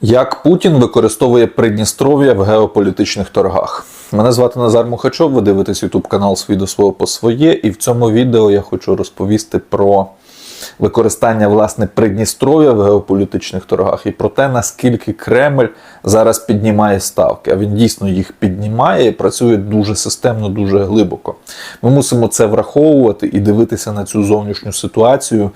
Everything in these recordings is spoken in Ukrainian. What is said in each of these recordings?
Як Путін використовує Придністров'я в геополітичних торгах? Мене звати Назар Мухачов. Ви дивитесь YouTube канал «Свій до свого по своє. І в цьому відео я хочу розповісти про використання власне Придністров'я в геополітичних торгах і про те, наскільки Кремль зараз піднімає ставки. А він дійсно їх піднімає і працює дуже системно, дуже глибоко. Ми мусимо це враховувати і дивитися на цю зовнішню ситуацію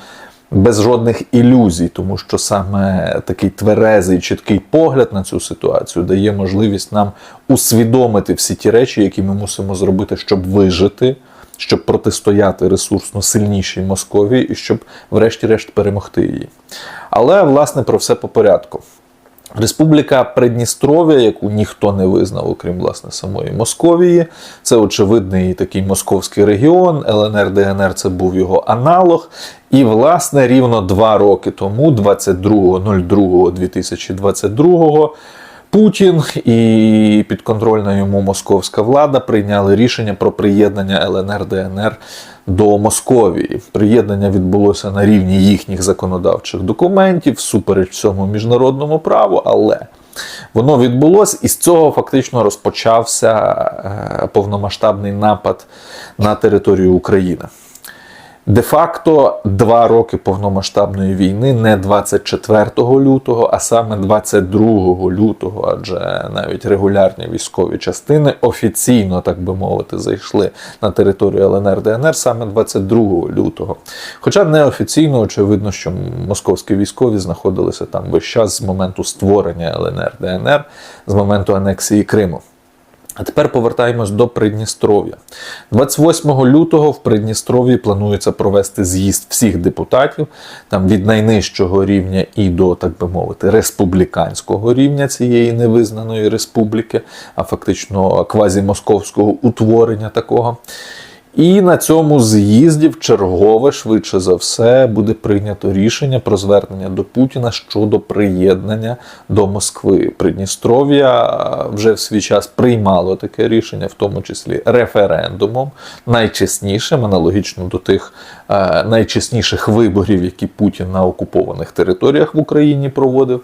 без жодних ілюзій, тому що саме такий тверезий, чіткий погляд на цю ситуацію дає можливість нам усвідомити всі ті речі, які ми мусимо зробити, щоб вижити, щоб протистояти ресурсно сильнішій Московії і щоб, врешті-решт, перемогти її. Але власне про все по порядку. Республіка Придністров'я, яку ніхто не визнав, окрім власне самої Московії, це очевидний такий московський регіон. ЛНР ДНР це був його аналог. І, власне, рівно два роки тому, 22.02.2022, Путін і підконтрольна йому московська влада прийняли рішення про приєднання ЛНР ДНР до Московії. Приєднання відбулося на рівні їхніх законодавчих документів, всупереч всьому міжнародному праву, але воно відбулося, і з цього фактично розпочався е, повномасштабний напад на територію України. Де-факто два роки повномасштабної війни, не 24 лютого, а саме 22 лютого, адже навіть регулярні військові частини офіційно, так би мовити, зайшли на територію ЛНР ДНР саме 22 лютого. Хоча неофіційно, очевидно, що московські військові знаходилися там весь час з моменту створення ЛНР ДНР, з моменту анексії Криму. А тепер повертаємось до Придністров'я. 28 лютого в Придністров'ї планується провести з'їзд всіх депутатів, там від найнижчого рівня і до, так би мовити, республіканського рівня цієї невизнаної республіки, а фактично квазімосковського утворення такого. І на цьому з'їзді в чергове, швидше за все, буде прийнято рішення про звернення до Путіна щодо приєднання до Москви. Придністров'я вже в свій час приймало таке рішення, в тому числі референдумом, найчеснішим, аналогічно до тих е, найчесніших виборів, які Путін на окупованих територіях в Україні проводив,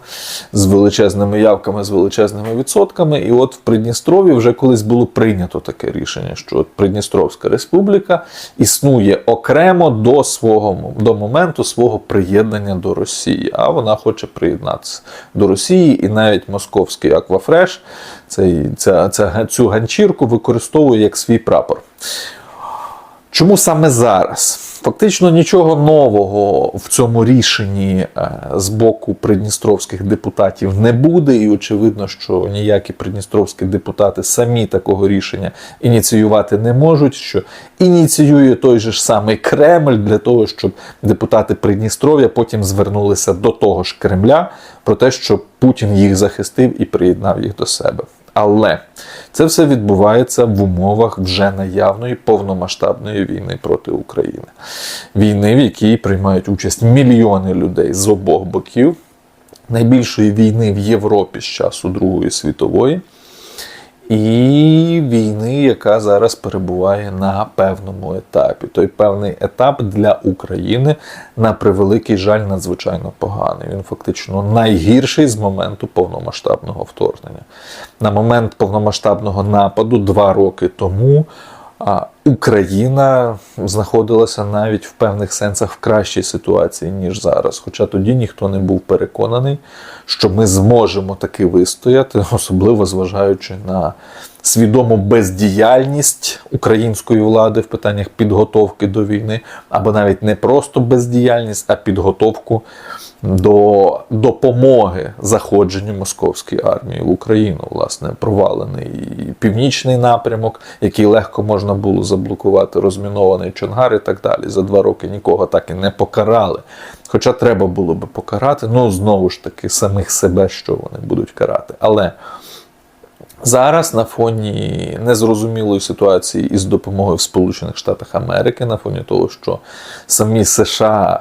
з величезними явками, з величезними відсотками. І от в Придністров'ї вже колись було прийнято таке рішення, що Придністровська республіка республіка існує окремо до свого до моменту свого приєднання до Росії, а вона хоче приєднатися до Росії, і навіть московський Аквафреш цей, ця, ця, цю ганчірку використовує як свій прапор. Чому саме зараз? Фактично нічого нового в цьому рішенні е, з боку придністровських депутатів не буде, і очевидно, що ніякі придністровські депутати самі такого рішення ініціювати не можуть. Що ініціює той же ж самий Кремль для того, щоб депутати Придністров'я потім звернулися до того ж Кремля про те, щоб Путін їх захистив і приєднав їх до себе. Але це все відбувається в умовах вже наявної повномасштабної війни проти України. Війни, в якій приймають участь мільйони людей з обох боків, найбільшої війни в Європі з часу Другої світової. І війни, яка зараз перебуває на певному етапі. Той певний етап для України, на превеликий жаль, надзвичайно поганий. Він фактично найгірший з моменту повномасштабного вторгнення. На момент повномасштабного нападу два роки тому. Україна знаходилася навіть в певних сенсах в кращій ситуації, ніж зараз. Хоча тоді ніхто не був переконаний, що ми зможемо таки вистояти, особливо зважаючи на свідому бездіяльність української влади в питаннях підготовки до війни, або навіть не просто бездіяльність, а підготовку до допомоги заходженню московської армії в Україну, власне, провалений північний напрямок, який легко можна було заблокувати, розмінований Чонгар і так далі. За два роки нікого так і не покарали. Хоча треба було би покарати, ну знову ж таки, самих себе, що вони будуть карати. Але Зараз на фоні незрозумілої ситуації із допомогою в Сполучених Штатах Америки, на фоні того, що самі США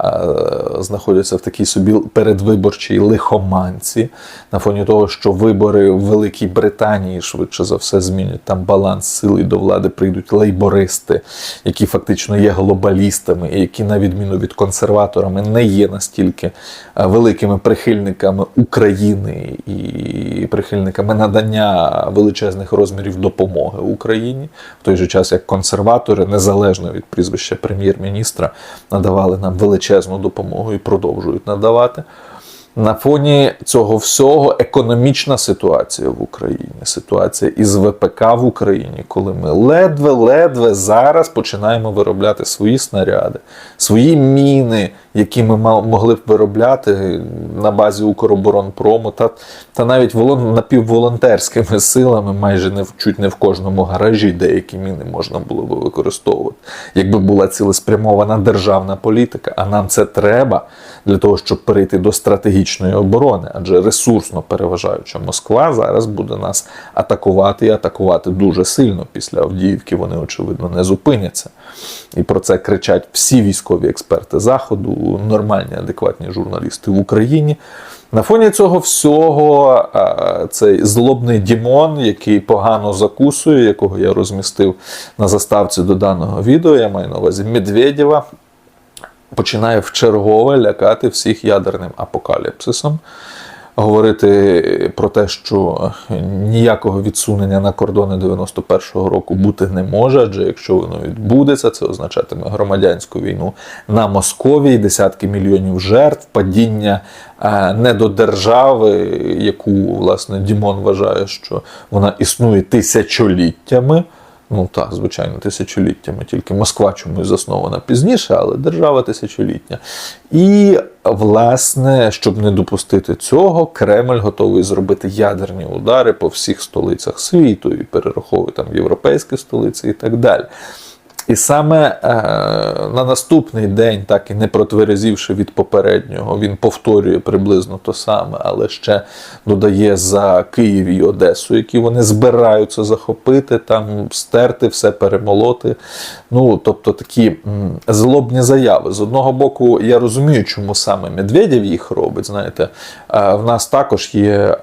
е, знаходяться в такій собі передвиборчій лихоманці, на фоні того, що вибори в Великій Британії швидше за все змінять там баланс сил і до влади прийдуть лейбористи, які фактично є глобалістами, і які, на відміну від консерваторами, не є настільки е, великими прихильниками України і прихильниками надання величезних розмірів допомоги Україні, в той же час як консерватори, незалежно від прізвища прем'єр-міністра, надавали нам величезну допомогу і продовжують надавати. На фоні цього всього економічна ситуація в Україні, ситуація із ВПК в Україні, коли ми ледве-ледве зараз починаємо виробляти свої снаряди, свої міни, які ми могли б виробляти на базі Укроборонпрому, та, та навіть волон, напівволонтерськими силами, майже не в чуть не в кожному гаражі деякі міни можна було б використовувати, якби була цілеспрямована державна політика. А нам це треба для того, щоб перейти до стратегічної оборони, адже ресурсно переважаюча Москва зараз буде нас атакувати і атакувати дуже сильно. Після Авдіївки вони, очевидно, не зупиняться. І про це кричать всі військові експерти Заходу, нормальні, адекватні журналісти в Україні. На фоні цього всього цей злобний Дімон, який погано закусує, якого я розмістив на заставці до даного відео, я маю на увазі Медведєва, починає вчергове лякати всіх ядерним апокаліпсисом. Говорити про те, що ніякого відсунення на кордони 91-го року бути не може, адже якщо воно відбудеться, це означатиме громадянську війну на Московії, десятки мільйонів жертв, падіння е, не до держави, яку власне Дімон вважає, що вона існує тисячоліттями. Ну так, звичайно, тисячоліттями, тільки Москва чомусь заснована пізніше, але держава тисячолітня. І, власне, щоб не допустити цього, Кремль готовий зробити ядерні удари по всіх столицях світу і перераховує там європейські столиці і так далі. І саме е, на наступний день, так і не протверезівши від попереднього, він повторює приблизно то саме, але ще додає за Київ і Одесу, які вони збираються захопити, там стерти, все перемолоти. Ну, тобто такі м, злобні заяви. З одного боку, я розумію, чому саме Медведєв їх робить. Знаєте, е, в нас також є е,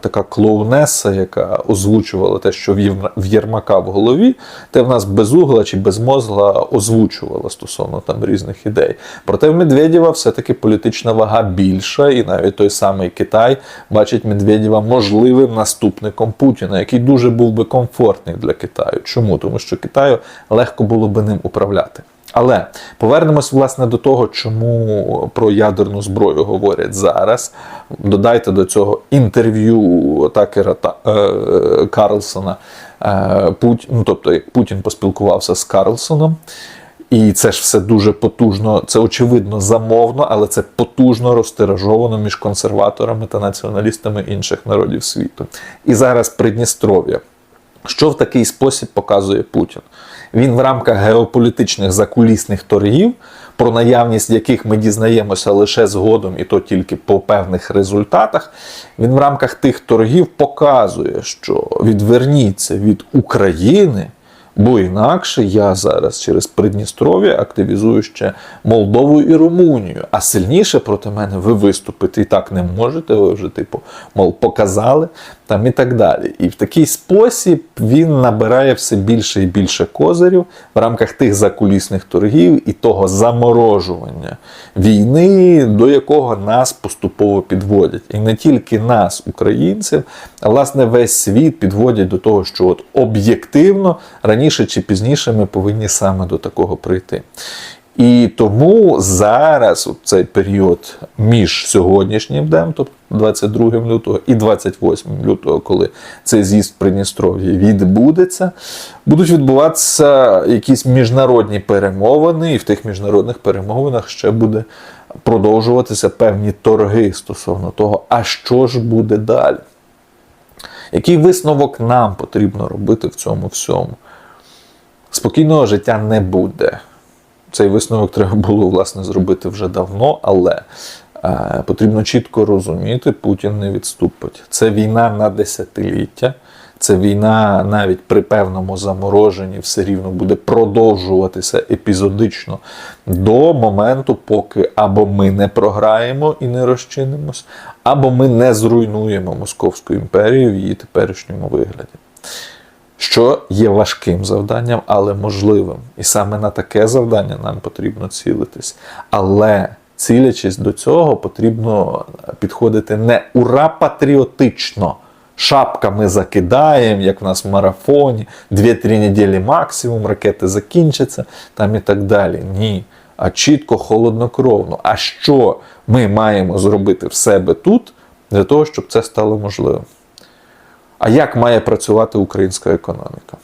така клоунеса, яка озвучувала те, що в Єрмака в голові, те в нас безугла чи безмозгла озвучувала стосовно там різних ідей. Проте в Медведєва все-таки політична вага більша, і навіть той самий Китай бачить Медведєва можливим наступником Путіна, який дуже був би комфортний для Китаю. Чому? Тому що Китаю легко було би ним управляти. Але повернемось власне до того, чому про ядерну зброю говорять зараз. Додайте до цього інтерв'ю Такера та, е, Карлсона. Е, Пут, ну, тобто, як Путін поспілкувався з Карлсоном. І це ж все дуже потужно, це очевидно замовно, але це потужно розтиражовано між консерваторами та націоналістами інших народів світу. І зараз Придністров'я. Що в такий спосіб показує Путін? Він в рамках геополітичних закулісних торгів, про наявність яких ми дізнаємося лише згодом, і то тільки по певних результатах. Він в рамках тих торгів показує, що відверніться від України. Бо інакше я зараз через Придністров'я активізую ще Молдову і Румунію. А сильніше проти мене ви виступити і так не можете. Ви вже, типу, мов, показали там і так далі. І в такий спосіб він набирає все більше і більше козирів в рамках тих закулісних торгів і того заморожування війни, до якого нас поступово підводять. І не тільки нас, українців, а власне весь світ підводять до того, що от об'єктивно раніше чи пізніше ми повинні саме до такого прийти. І тому зараз у цей період між сьогоднішнім днем, тобто 22 лютого і 28 лютого, коли цей з'їзд в Придністров'ї відбудеться, будуть відбуватися якісь міжнародні перемовини, і в тих міжнародних перемовинах ще буде продовжуватися певні торги стосовно того, а що ж буде далі. Який висновок нам потрібно робити в цьому всьому? Спокійного життя не буде. Цей висновок треба було власне зробити вже давно, але е, потрібно чітко розуміти, Путін не відступить. Це війна на десятиліття, Це війна навіть при певному замороженні все рівно буде продовжуватися епізодично до моменту, поки або ми не програємо і не розчинимось, або ми не зруйнуємо Московську імперію в її теперішньому вигляді. Що є важким завданням, але можливим. І саме на таке завдання нам потрібно цілитись. Але цілячись до цього, потрібно підходити не ура патріотично. Шапками закидаємо, як в нас в марафоні, 2-3 неділі максимум, ракети закінчаться там і так далі. Ні. А чітко, холоднокровно. А що ми маємо зробити в себе тут для того, щоб це стало можливим? А як має працювати українська економіка?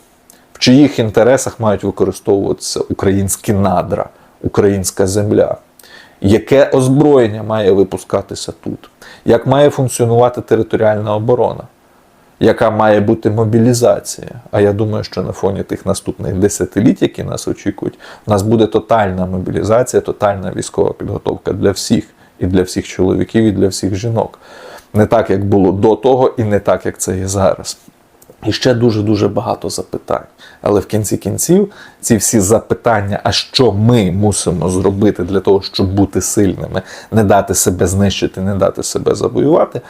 В чиїх інтересах мають використовуватися українські надра, українська земля? Яке озброєння має випускатися тут? Як має функціонувати територіальна оборона? Яка має бути мобілізація? А я думаю, що на фоні тих наступних десятиліть, які нас очікують, у нас буде тотальна мобілізація, тотальна військова підготовка для всіх, і для всіх чоловіків, і для всіх жінок. Не так, як було до того, і не так, як це є зараз. І ще дуже-дуже багато запитань. Але в кінці кінців ці всі запитання, а що ми мусимо зробити для того, щоб бути сильними, не дати себе знищити, не дати себе завоювати,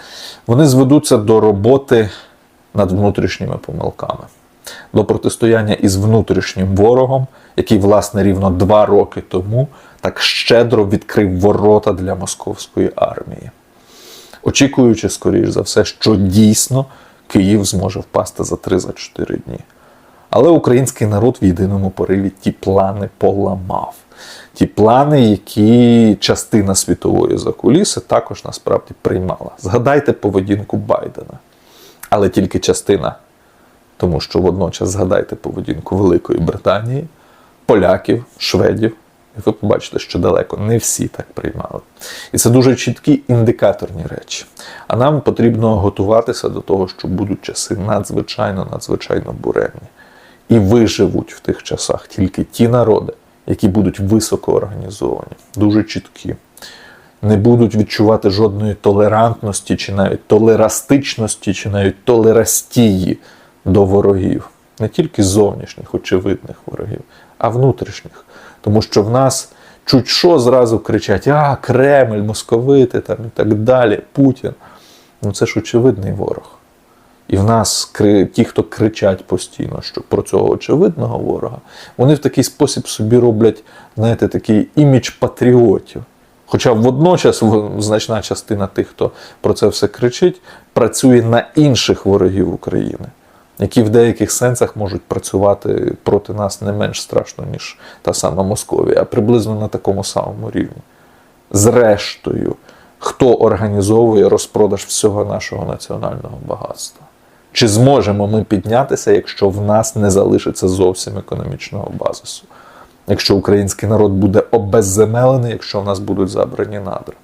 вони зведуться до роботи над внутрішніми помилками, до протистояння із внутрішнім ворогом, який, власне, рівно два роки тому так щедро відкрив ворота для московської армії очікуючи, скоріш за все, що дійсно Київ зможе впасти за 3-4 дні. Але український народ в єдиному пориві ті плани поламав. Ті плани, які частина світової закуліси також насправді приймала. Згадайте поведінку Байдена, але тільки частина. Тому що водночас згадайте поведінку Великої Британії, поляків, шведів, і ви побачите, що далеко не всі так приймали. І це дуже чіткі індикаторні речі. А нам потрібно готуватися до того, що будуть часи надзвичайно, надзвичайно буремні. І виживуть в тих часах тільки ті народи, які будуть високо організовані, дуже чіткі, не будуть відчувати жодної толерантності, чи навіть толерастичності, чи навіть толерастії до ворогів. Не тільки зовнішніх, очевидних ворогів, а внутрішніх. Тому що в нас чуть що зразу кричать: А, Кремль, московити там і так далі, Путін. Ну це ж очевидний ворог. І в нас ті, хто кричать постійно, що про цього очевидного ворога, вони в такий спосіб собі роблять, знаєте, такий імідж патріотів. Хоча водночас значна частина тих, хто про це все кричить, працює на інших ворогів України які в деяких сенсах можуть працювати проти нас не менш страшно, ніж та сама Московія, а приблизно на такому самому рівні. Зрештою, хто організовує розпродаж всього нашого національного багатства? Чи зможемо ми піднятися, якщо в нас не залишиться зовсім економічного базису? Якщо український народ буде обезземелений, якщо в нас будуть забрані надра?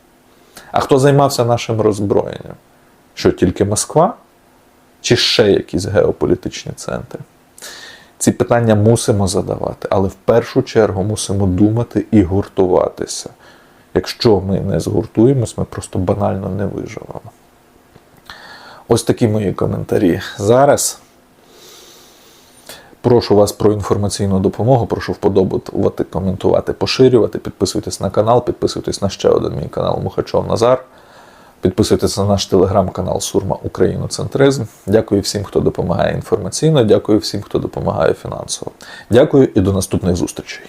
А хто займався нашим роззброєнням? Що тільки Москва? Чи ще якісь геополітичні центри? Ці питання мусимо задавати, але в першу чергу мусимо думати і гуртуватися. Якщо ми не згуртуємось, ми просто банально не виживемо. Ось такі мої коментарі. Зараз прошу вас про інформаційну допомогу, прошу вподобати, коментувати, поширювати, підписуйтесь на канал, підписуйтесь на ще один мій канал Мухачов Назар. Підписуйтесь на наш телеграм-канал Сурма Україноцентризм. Дякую всім, хто допомагає інформаційно. Дякую всім, хто допомагає фінансово. Дякую і до наступних зустрічей.